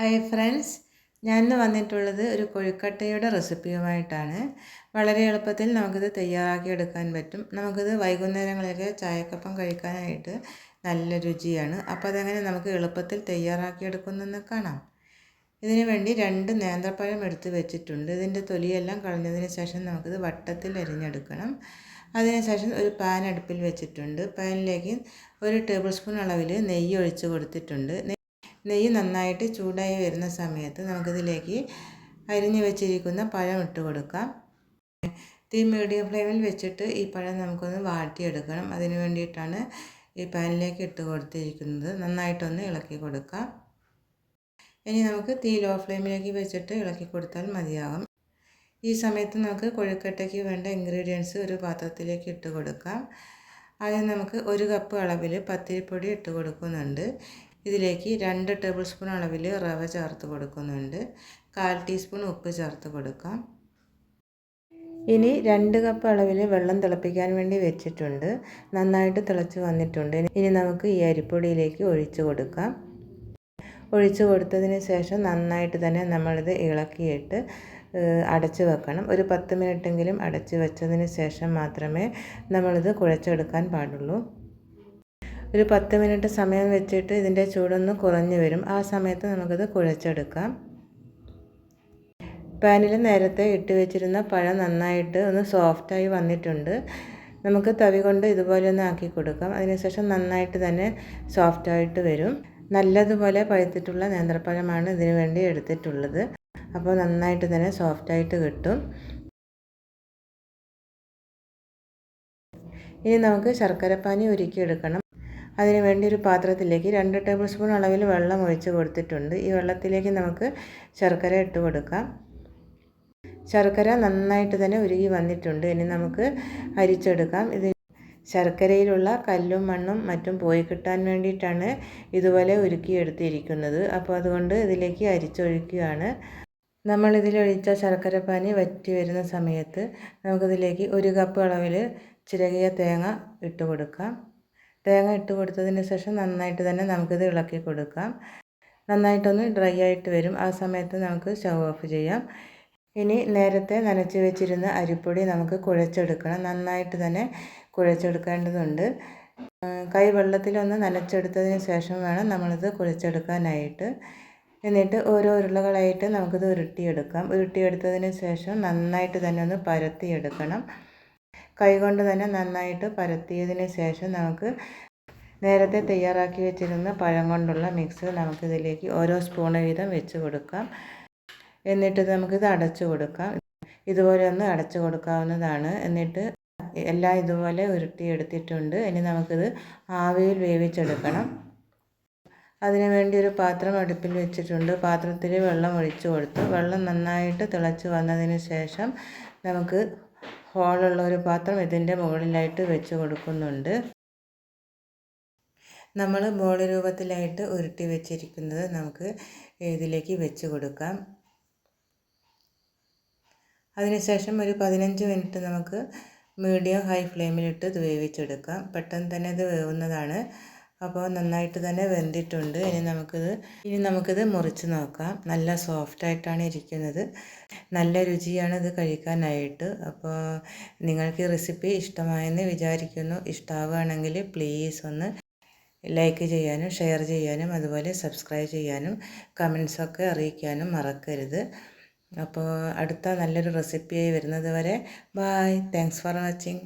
Hi friends ഞാൻ ഇന്ന് വന്നിട്ടുള്ളത് ഒരു കൊഴുക്കട്ടയുടെ റെസിപ്പിയുമായിട്ടാണ്. വളരെ എളുപ്പത്തിൽ നമുക്കിത് തയ്യാറാക്കി എടുക്കാൻ പറ്റും. നമുക്കിത് വൈകുന്നേരങ്ങളിലൊക്കെ ചായക്കൊപ്പം കഴിക്കാനായിട്ട് നല്ല രുചിയാണ്. അപ്പോൾ അതെങ്ങനെ നമുക്ക് എളുപ്പത്തിൽ തയ്യാറാക്കി എടുക്കുന്നെന്ന് കാണാം. ഇതിനു വേണ്ടി രണ്ട് നേന്ത്രപ്പഴം എടുത്ത് വെച്ചിട്ടുണ്ട്. ഇതിന്റെ തൊലിയെല്ലാം കളഞ്ഞതിന് ശേഷം നമുക്കിത് വട്ടത്തിൽ അരിഞ്ഞെടുക്കണം. അതിനുശേഷം ഒരു പാൻ അടുപ്പിൽ വെച്ചിട്ടുണ്ട്. പാനിലേക്ക് ഒരു ടേബിൾ സ്പൂൺ അളവിൽ നെയ്യ് ഒഴിച്ച് കൊടുത്തിട്ടുണ്ട്. നെയ്യ് നന്നായിട്ട് ചൂടായി വരുന്ന സമയത്ത് നമുക്കിതിലേക്ക് അരിഞ്ഞു വെച്ചിരിക്കുന്ന പഴം ഇട്ട് കൊടുക്കാം. തീ മീഡിയം ഫ്ലെയിമിൽ വെച്ചിട്ട് ഈ പഴം നമുക്കൊന്ന് വാട്ടിയെടുക്കണം. അതിന് വേണ്ടിയിട്ടാണ് ഈ പാനിലേക്ക് ഇട്ട് കൊടുത്തിരിക്കുന്നത്. നന്നായിട്ടൊന്ന് ഇളക്കി കൊടുക്കാം. ഇനി നമുക്ക് തീ ലോ ഫ്ലെയിമിലേക്ക് വെച്ചിട്ട് ഇളക്കി കൊടുത്താൽ മതിയാകും. ഈ സമയത്ത് നമുക്ക് കൊഴുക്കട്ടയ്ക്ക് വേണ്ട ഇൻഗ്രീഡിയൻസ് ഒരു പാത്രത്തിലേക്ക് ഇട്ട് കൊടുക്കാം. ആദ്യം നമുക്ക് ഒരു കപ്പ് അളവിൽ പത്തിരിപ്പൊടി ഇട്ട് കൊടുക്കുന്നുണ്ട്. ഇതിലേക്ക് രണ്ട് ടേബിൾ സ്പൂൺ അളവിൽ റവ ചേർത്ത് കൊടുക്കുന്നുണ്ട്. കാൽ ടീസ്പൂൺ ഉപ്പ് ചേർത്ത് കൊടുക്കാം. ഇനി രണ്ട് കപ്പ് അളവിൽ വെള്ളം തിളപ്പിക്കാൻ വേണ്ടി വെച്ചിട്ടുണ്ട്. നന്നായിട്ട് തിളച്ച് വന്നിട്ടുണ്ട്. ഇനി നമുക്ക് ഈ അരിപ്പൊടിയിലേക്ക് ഒഴിച്ച് കൊടുക്കാം. ഒഴിച്ചു കൊടുത്തതിന് ശേഷം നന്നായിട്ട് തന്നെ നമ്മളിത് ഇളക്കിയിട്ട് അടച്ച് വെക്കണം. ഒരു പത്ത് മിനിറ്റെങ്കിലും അടച്ച് വെച്ചതിന് ശേഷം മാത്രമേ നമ്മളിത് കുഴച്ചെടുക്കാൻ പാടുള്ളൂ. ഒരു പത്ത് മിനിറ്റ് സമയം വെച്ചിട്ട് ഇതിന്റെ ചൂടൊന്ന് കുറഞ്ഞു വരും. ആ സമയത്ത് നമുക്കത് കുഴച്ചെടുക്കാം. പാനിൽ നേരത്തെ ഇട്ട് വെച്ചിരുന്ന പഴം നന്നായിട്ട് ഒന്ന് സോഫ്റ്റായി വന്നിട്ടുണ്ട്. നമുക്ക് തവി കൊണ്ട് ഇതുപോലെ ഒന്ന് ആക്കി കൊടുക്കാം. അതിനുശേഷം നന്നായിട്ട് തന്നെ സോഫ്റ്റായിട്ട് വരും. നല്ലതുപോലെ പഴുത്തിട്ടുള്ള നേന്ത്രപ്പഴമാണ് ഇതിനു വേണ്ടി എടുത്തിട്ടുള്ളത്. അപ്പോൾ നന്നായിട്ട് തന്നെ സോഫ്റ്റായിട്ട് കിട്ടും. ഇനി നമുക്ക് ശർക്കരപ്പാനി ഒരുക്കിയെടുക്കണം അതിന് വേണ്ടി ഒരു പാത്രത്തിലേക്ക് രണ്ട് ടേബിൾ സ്പൂൺ അളവിൽ വെള്ളം ഒഴിച്ച് കൊടുത്തിട്ടുണ്ട്. ഈ വെള്ളത്തിലേക്ക് നമുക്ക് ശർക്കര ഇട്ട് കൊടുക്കാം. ശർക്കര നന്നായിട്ട് തന്നെ ഉരുകി വന്നിട്ടുണ്ട്. ഇനി നമുക്ക് അരിച്ചെടുക്കാം. ഇത് ശർക്കരയിലുള്ള കല്ലും മണ്ണും മറ്റും പോയി കിട്ടാൻ വേണ്ടിയിട്ടാണ് ഇതുപോലെ ഉരുക്കിയെടുത്തിരിക്കുന്നത്. അപ്പോൾ അതുകൊണ്ട് ഇതിലേക്ക് അരിച്ചൊഴിക്കുകയാണ്. നമ്മൾ ഇതിലൊഴിച്ച ശർക്കര പാനി വറ്റി വരുന്ന സമയത്ത് നമുക്കിതിലേക്ക് ഒരു കപ്പ് അളവിൽ ചിരകിയ തേങ്ങ ഇട്ട് കൊടുക്കാം. തേങ്ങ ഇട്ട് കൊടുത്തതിന് ശേഷം നന്നായിട്ട് തന്നെ നമുക്കിത് ഇളക്കി കൊടുക്കാം. നന്നായിട്ടൊന്ന് ഡ്രൈ ആയിട്ട് വരും. ആ സമയത്ത് നമുക്ക് സ്റ്റവ് ഓഫ് ചെയ്യാം. ഇനി നേരത്തെ നനച്ച് വെച്ചിരുന്ന അരിപ്പൊടി നമുക്ക് കുഴച്ചെടുക്കണം. നന്നായിട്ട് തന്നെ കുഴച്ചെടുക്കേണ്ടതുണ്ട്. കൈ വെള്ളത്തിലൊന്ന് നനച്ചെടുത്തതിന് ശേഷം വേണം നമ്മളിത് കുഴച്ചെടുക്കാനായിട്ട്. എന്നിട്ട് ഓരോ ഉരുളകളായിട്ട് നമുക്കിത് ഉരുട്ടിയെടുക്കാം. ഉരുട്ടിയെടുത്തതിന് ശേഷം നന്നായിട്ട് തന്നെ ഒന്ന് പരത്തിയെടുക്കണം. കൈകൊണ്ട് തന്നെ നന്നായിട്ട് പരത്തിയതിന് ശേഷം നമുക്ക് നേരത്തെ തയ്യാറാക്കി വെച്ചിരുന്ന പഴം കൊണ്ടുള്ള മിക്സ് നമുക്കിതിലേക്ക് ഓരോ സ്പൂൺ വീതം വെച്ച് കൊടുക്കാം. എന്നിട്ട് നമുക്കിത് അടച്ചു കൊടുക്കാം. ഇതുപോലെ ഒന്ന് അടച്ചു കൊടുക്കാവുന്നതാണ്. എന്നിട്ട് എല്ലാം ഇതുപോലെ ഉരുട്ടിയെടുത്തിട്ടുണ്ട്. ഇനി നമുക്കിത് ആവിയിൽ വേവിച്ചെടുക്കണം. അതിനു വേണ്ടി ഒരു പാത്രം അടുപ്പിൽ വെച്ചിട്ടുണ്ട്. പാത്രത്തിൽ വെള്ളം ഒഴിച്ചു കൊടുത്തു. വെള്ളം നന്നായിട്ട് തിളച്ച് വന്നതിന് ശേഷം നമുക്ക് ഹോളുള്ള ഒരു പാത്രം ഇതിന്റെ മുകളിലായിട്ട് വെച്ച് കൊടുക്കുന്നുണ്ട്. നമ്മൾ ബോൾ രൂപത്തിലായിട്ട് ഉരുട്ടി വെച്ചിരിക്കുന്നത് നമുക്ക് ഇതിലേക്ക് വെച്ച് കൊടുക്കാം. അതിനുശേഷം ഒരു പതിനഞ്ച് മിനിറ്റ് നമുക്ക് മീഡിയം ഹൈ ഫ്ലെയിമിലിട്ട് ഇത് വേവിച്ചെടുക്കാം. പെട്ടെന്ന് തന്നെ ഇത് വേവുന്നതാണ്. അപ്പോൾ നന്നായിട്ട് തന്നെ വെന്തിട്ടുണ്ട്. ഇനി നമുക്കിത് ഇനി നമുക്കിത് മുറിച്ച് നോക്കാം. നല്ല സോഫ്റ്റായിട്ടാണ് ഇരിക്കുന്നത്. നല്ല രുചിയാണ് ഇത് കഴിക്കാനായിട്ട്. അപ്പോൾ നിങ്ങൾക്ക് ഈ റെസിപ്പി ഇഷ്ടമായെന്ന് വിചാരിക്കുന്നു. ഇഷ്ടമാവുകയാണെങ്കിൽ പ്ലീസ് ഒന്ന് ലൈക്ക് ചെയ്യാനും ഷെയർ ചെയ്യാനും അതുപോലെ സബ്സ്ക്രൈബ് ചെയ്യാനും കമൻസൊക്കെ അറിയിക്കാനും മറക്കരുത്. അപ്പോൾ അടുത്ത നല്ലൊരു റെസിപ്പിയായി വരുന്നത് വരെ ബായ് താങ്ക്സ് ഫോർ വാച്ചിങ്